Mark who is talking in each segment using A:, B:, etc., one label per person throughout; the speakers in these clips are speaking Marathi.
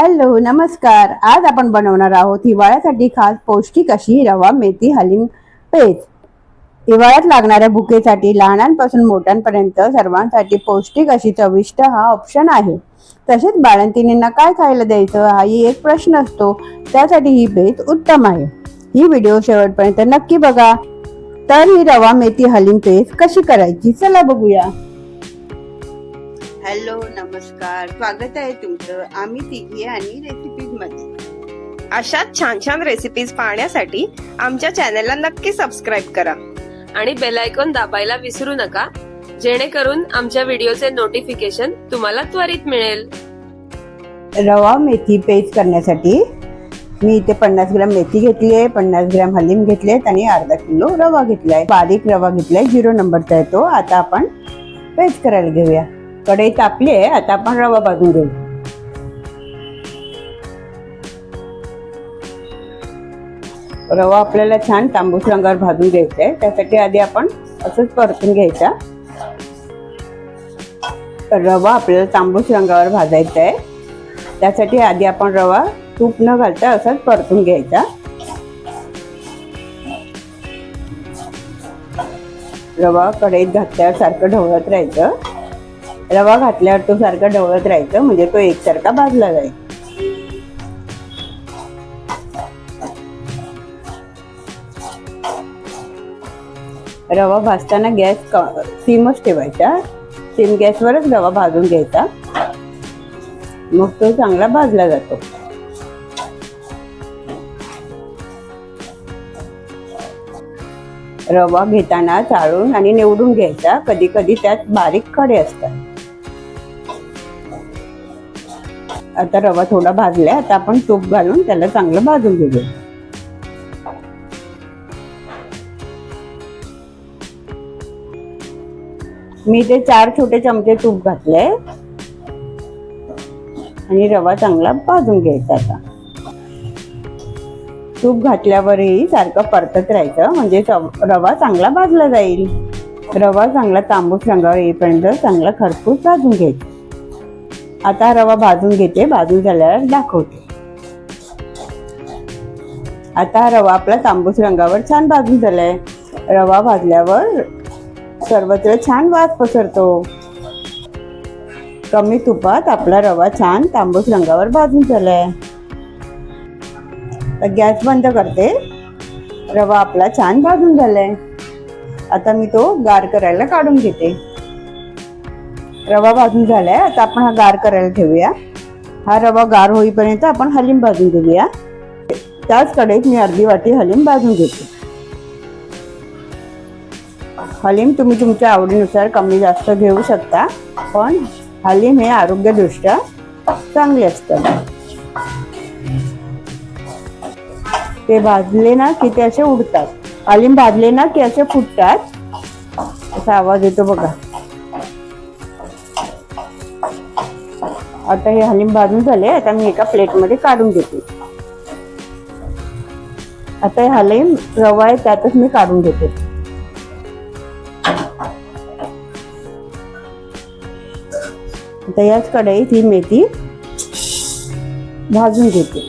A: हॅलो नमस्कार. आज आपण बनवणार आहोत हिवाळ्यासाठी खास पौष्टिक अशी रवा मेथी हलीम पेज. हिवाळ्यात लागणाऱ्या भुकेसाठी लहानांपासून मोठ्यांपर्यंत सर्वांसाठी पौष्टिक अशी चविष्ट हा ऑप्शन आहे. तसेच बाळंतिणींना काय खायला द्यायचं हाही एक प्रश्न असतो. त्यासाठी ही पेज उत्तम आहे. ही व्हिडिओ शेवटपर्यंत नक्की बघा. तर ही रवा मेथी हलीम पेज कशी करायची? चला बघूया. हॅलो नमस्कार. स्वागत आहे तुमचं. आम्ही तिघी आणि रेसिपीजमध्ये.
B: अशाच छान छान रेसिपीज पाहण्यासाठी आमच्या चॅनलला नक्की सबस्क्राईब करा.
C: आणि बेल आयकॉन दाबायला विसरू नका जेणेकरून आमच्या व्हिडिओचे नोटिफिकेशन तुम्हाला त्वरित मिळेल.
A: रवा मेथी पेस्ट करण्यासाठी मी इथे पन्नास ग्राम मेथी घेतली आहे पन्नास ग्राम हलीम घेतले आहेत आणि अर्धा किलो रवा घेतला आहे बारीक रवा घेतलाय झिरो नंबरचा आहे तो आता आपण पेस्ट करायला घेऊया. कढई तापली आहे आता आपण रवा भाजून घेऊ रवा आपल्याला छान तांबूस रंगावर भाजून घ्यायचा आहे. त्यासाठी आधी आपण असंच परतून घ्यायचा. रवा आपल्याला तांबूस रंगावर भाजायचा आहे. त्यासाठी आधी आपण रवा तूप न घालता असाच परतून घ्यायचा. रवा कढईत घातल्यावर सारखं ढवळत राहायचं. रवा घातल्यावर तो सारखा ढवळत राहायचं म्हणजे तो एकसारखा भाजला जाईल. रवा भाजताना गॅस सीमच ठेवायचा. सीम गॅसवरच रवा भाजून घ्यायचा. मग तो चांगला भाजला जातो. रवा घेताना चाळून आणि निवडून घ्यायचा. कधी कधी त्यात बारीक खडे असतात. आता रवा थोडा भाजलाय आता आपण तूप घालून त्याला चांगलं भाजून घेऊया. मी ते चार छोटे चमचे तूप घातले आणि रवा चांगला भाजून घ्यायचा आता. तूप घातल्यावरही सारखं परतत राहायचं म्हणजे रवा चांगला भाजला जाईल. रवा चांगला तांबूस रंगावर येईपर्यंत चांगला खरपूस भाजून घ्यायचा. आता रवा भाजून घेते. भाजून झाल्यावर दाखवते. आता रवा आपला तांबूस रंगावर छान भाजून झालाय. रवा भाजल्यावर सर्वत्र छान वास पसरतो. कमी तुपात आपला रवा छान तांबूस रंगावर भाजून झालाय. तर गॅस बंद करते. रवा आपला छान भाजून झालाय. आता मी तो गार करायला काढून घेते. रवा भाजून झालाय. आता आपण हा गार करायला ठेवूया. हा रवा गार होईपर्यंत आपण हलीम भाजून घेऊया. त्याच कडेत मी अर्धी वाटी हलीम भाजून घेते. हलीम तुम्ही तुमच्या आवडीनुसार कमी जास्त घेऊ शकता पण हलीम हे आरोग्यदृष्ट्या चांगले असतं. ते भाजले ना की ते असे उडतात. हलीम भाजले ना की असे फुटतात. असा आवाज येतो बघा. आता हे हलीम भाजून झाले आता मी एका प्लेटमध्ये काढून घेते. आता हे हलीम रवा आहे त्यातच मी काढून घेते. आता याच कढईत ही मेथी भाजून घेते.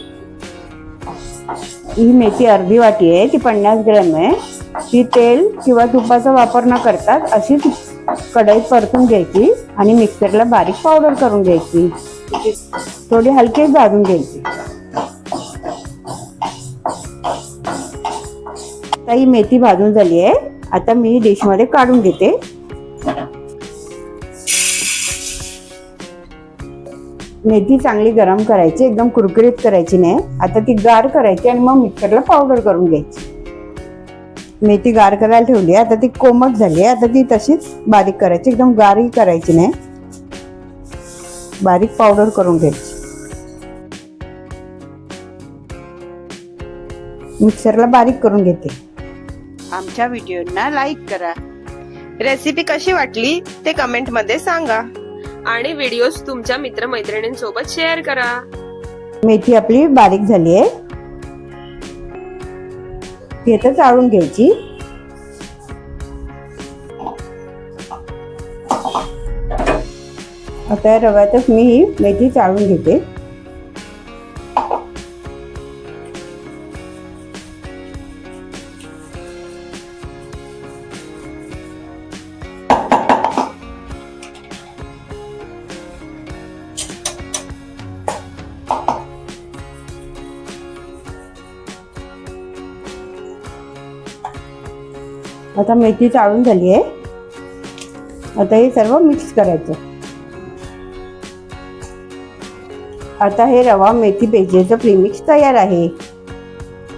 A: ही मेथी अर्धी वाटी आहे ती पन्नास ग्रॅम आहे. ती तेल किंवा तुपाचा वापर न करतात अशीच कढईत परतून घ्यायची. आणि मिक्सरला बारीक पावडर करून घ्यायची. थोडी हलकीच भाजून घ्यायची. आता ही मेथी भाजून झाली आहे. आता मी डिशमध्ये काढून घेते. मेथी चांगली गरम करायची एकदम कुरकुरीत करायची नाही. आता ती गार करायची आणि मग मिक्सरला पावडर करून घ्यायची. मेथी गार करायला ठेवली आता ती कोमट झाली आता ती तशीच बारीक करायची. एकदम गारही करायची नाही. बारीक पावडर करून घ्यायची. मिक्सरला बारीक करून घेते. आमच्या व्हिडिओना लाईक करा.
B: रेसिपी कशी वाटली ते कमेंटमध्ये सांगा.
C: आणि व्हिडिओज तुमच्या मित्रमैत्रिणींसोबत शेअर करा.
A: मेथी आपली बारीक झाली आहे. ती आता चाळून घ्यायची. आता रव्यातच मी ही मेथी चाळून घेते. आता मेथी चाळून झाली आहे. आता हे सर्व मिक्स करायचं. आता हे रवा मेथी पेजेचं प्रीमिक्स तयार आहे.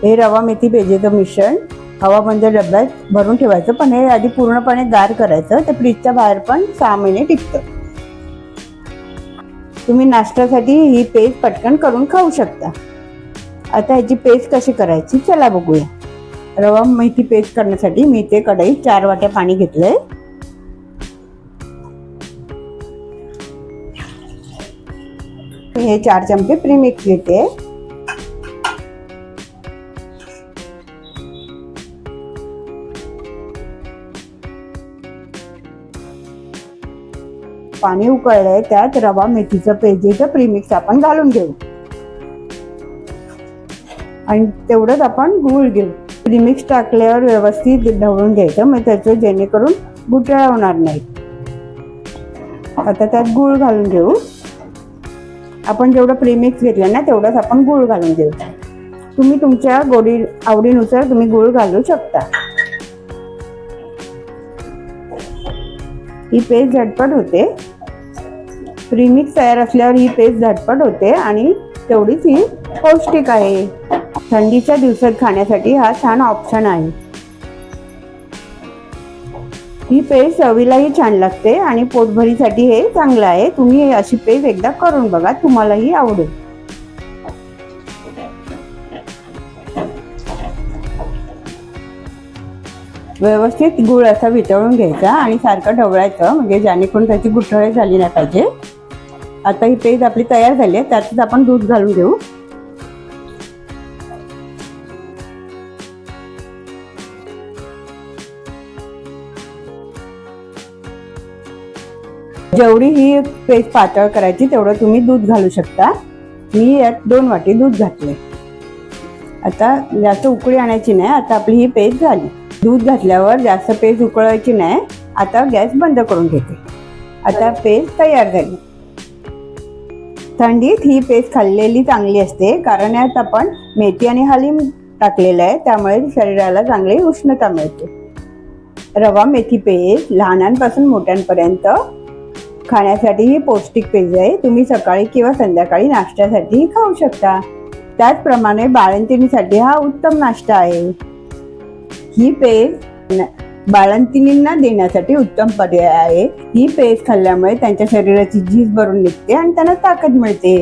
A: हे रवा मेथी पेजेचं मिश्रण हवाबंद डब्यात भरून ठेवायचं. पण हे आधी पूर्णपणे गार करायचं. तर फ्रीजच्या बाहेर पण सहा महिने टिकतं. तुम्ही नाश्त्यासाठी ही पेस्ट पटकन करून खाऊ शकता. आता ह्याची पेस्ट कशी करायची? चला बघूया. रवा मेथी पेस्ट करण्यासाठी मी ते कढईत चार वाट्या पाणी घेतलंय. हे चार चमचे प्रीमिक्स घेते. पाणी उकळलंय त्यात रवा मेथीचं पेजेचं प्रीमिक्स आपण घालून घेऊ. आणि तेवढंच आपण गूळ घेऊ. प्रीमिक्स टाकल्यावर व्यवस्थित ढवळून घ्यायचं. मग त्याचं जेणेकरून गुटळा होणार नाही. आता त्यात गूळ घालून घेऊ. आपण जेवढं प्रीमिक्स घेतलं ना तेवढंच आपण गूळ घालून घेऊ. तुम्ही तुमच्या गोडी आवडीनुसार तुम्ही गूळ घालू शकता. ही पेस्ट झटपट होते. प्रीमिक्स तयार असल्यावर ही पेस्ट झटपट होते आणि तेवढीच ही पौष्टिक आहे. थंडीच्या दिवसात खाण्यासाठी हा छान ऑप्शन आहे. ही पेस्ट चवीलाही छान लागते आणि पोटभरीसाठी हे चांगलं आहे. तुम्ही अशी पेस्ट एकदा करून बघा तुम्हालाही आवडेल. व्यवस्थित गुळ असा वितळून घ्यायचा आणि सारखं ढवळायचं म्हणजे जेणेकरून त्याची गुठळे झाली नाही पाहिजे. आता ही पेज आपली तयार झाली आहे त्यातच आपण दूध घालून घेऊ. जेवढी ही पेस्ट पातळ करायची तेवढं तुम्ही दूध घालू शकता. मी यात दोन वाटी दूध घातले आता जास्त उकळी आणायची नाही आता आपली ही पेस्ट झाली. दूध घातल्यावर जास्त पेस्ट उकळायची नाही आता गॅस बंद करून घेते. आता पेस्ट तयार झाली. थंडीत ही पेस्ट खाल्लेली चांगली असते कारण यात आपण मेथी आणि हलीम टाकलेलं आहे त्यामुळे शरीराला चांगली उष्णता मिळते. रवा मेथी पेस्ट लहानांपासून मोठ्यांपर्यंत खाण्यासाठी ही पौष्टिक पेज आहे. तुम्ही सकाळी किंवा संध्याकाळी नाश्त्यासाठीही खाऊ शकता. त्याचप्रमाणे बाळंतिणीसाठी हा उत्तम नाश्ता आहे. ही पेज बाळंतिणींना देण्यासाठी उत्तम पर्याय आहे. ही पेज खाल्ल्यामुळे त्यांच्या शरीराची झीज भरून निघते आणि त्यांना ताकद मिळते.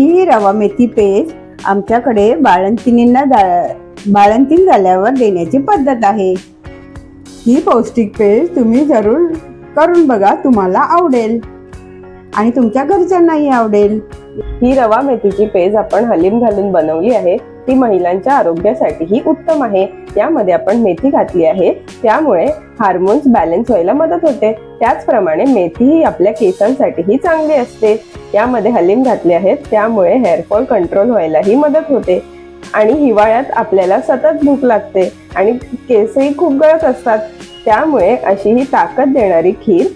A: ही रवा मेथी पेज आमच्याकडे बाळंतिणींना बाळंतीण झाल्यावर देण्याची पद्धत आहे. ही पौष्टिक पेज तुम्ही जरूर करून बघा तुम्हाला आवडेल. आणि तुमच्या घरच्यांनाही आवडेल.
B: ही रवा मेथीची पेज आपण हलीम घालून बनवली आहे. ती महिलांच्या आरोग्यासाठीही उत्तम आहे. यामध्ये आपण मेथी घातली आहे. त्यामुळे हार्मोन्स बॅलन्स व्हायला मदत होते. त्याचप्रमाणे मेथी ही आपल्या केसांसाठीही चांगली असते. यामध्ये हलीम घातले आहेत. त्यामुळे हेअरफॉल कंट्रोल व्हायलाही मदत होते. आणि हिवाळ्यात आपल्याला सतत भूक लागते. आणि केसही खूप गळत असतात. त्यामुळे अशी ही ताकद देणारी खीर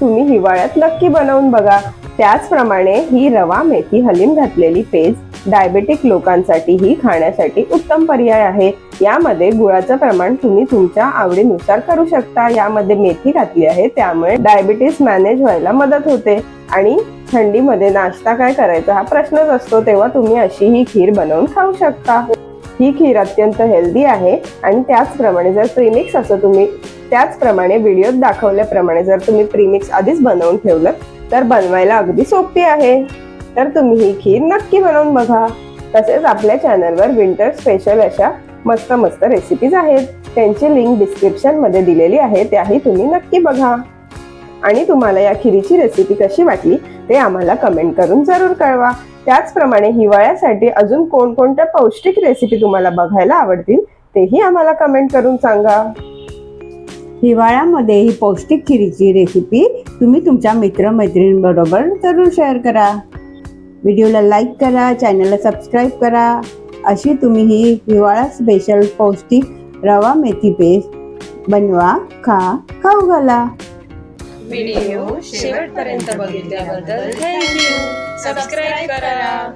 B: तुम्ही हिवाळ्यात नक्की बनवून बघा. त्याचप्रमाणे ही रवा मेथी हलीम घातलेली पेज डायबेटिक लोकांसाठीही खाण्यासाठी उत्तम पर्याय आहे. यामध्ये गुळाचं प्रमाण तुम्ही तुमच्या आवडीनुसार करू शकता. यामध्ये मेथी घातली आहे त्यामुळे डायबिटीस मॅनेज व्हायला मदत होते. आणि थंडीमध्ये नाश्ता काय करायचा हा प्रश्नच असतो तेव्हा तुम्ही अशी ही खीर बनवून खाऊ शकता. ही खीर अत्यंत हेल्दी आहे. आणि त्याचप्रमाणे जर प्रीमिक्स असं तुम्ही त्याचप्रमाणे व्हिडिओत दाखवल्याप्रमाणे जर तुम्ही प्रीमिक्स आधीच बनवून ठेवलं तर बनवायला अगदी सोपी आहे. तर तुम्ही ही खीर नक्की बनवून बघा. तसेच आपल्या चॅनलवर विंटर स्पेशल अशा मस्त मस्त रेसिपीज आहेत. त्यांची लिंक डिस्क्रिप्शनमध्ये दिलेली आहे त्याही तुम्ही नक्की बघा. आणि तुम्हाला या खिरीची रेसिपी कशी वाटली ते आम्हाला कमेंट करून जरूर कळवा. त्याचप्रमाणे हिवाळ्यासाठी अजून कोणकोणत्या पौष्टिक रेसिपी तुम्हाला बघायला आवडतील तेही आम्हाला कमेंट करून सांगा.
A: हिवाळ्यामध्ये ही पौष्टिक खिरीची रेसिपी तुम्ही तुमच्या मित्रमैत्रिणींबरोबर जरूर शेअर करा. व्हिडिओला लाईक करा चॅनलला सबस्क्राईब करा. अशी तुम्ही ही हिवाळा स्पेशल पौष्टिक रवा मेथी पेस्ट बनवा खा खाऊ घाला.
C: व्हिडिओ शेवटपर्यंत बघितल्याबद्दल थँक्यू सबस्क्राईब करा.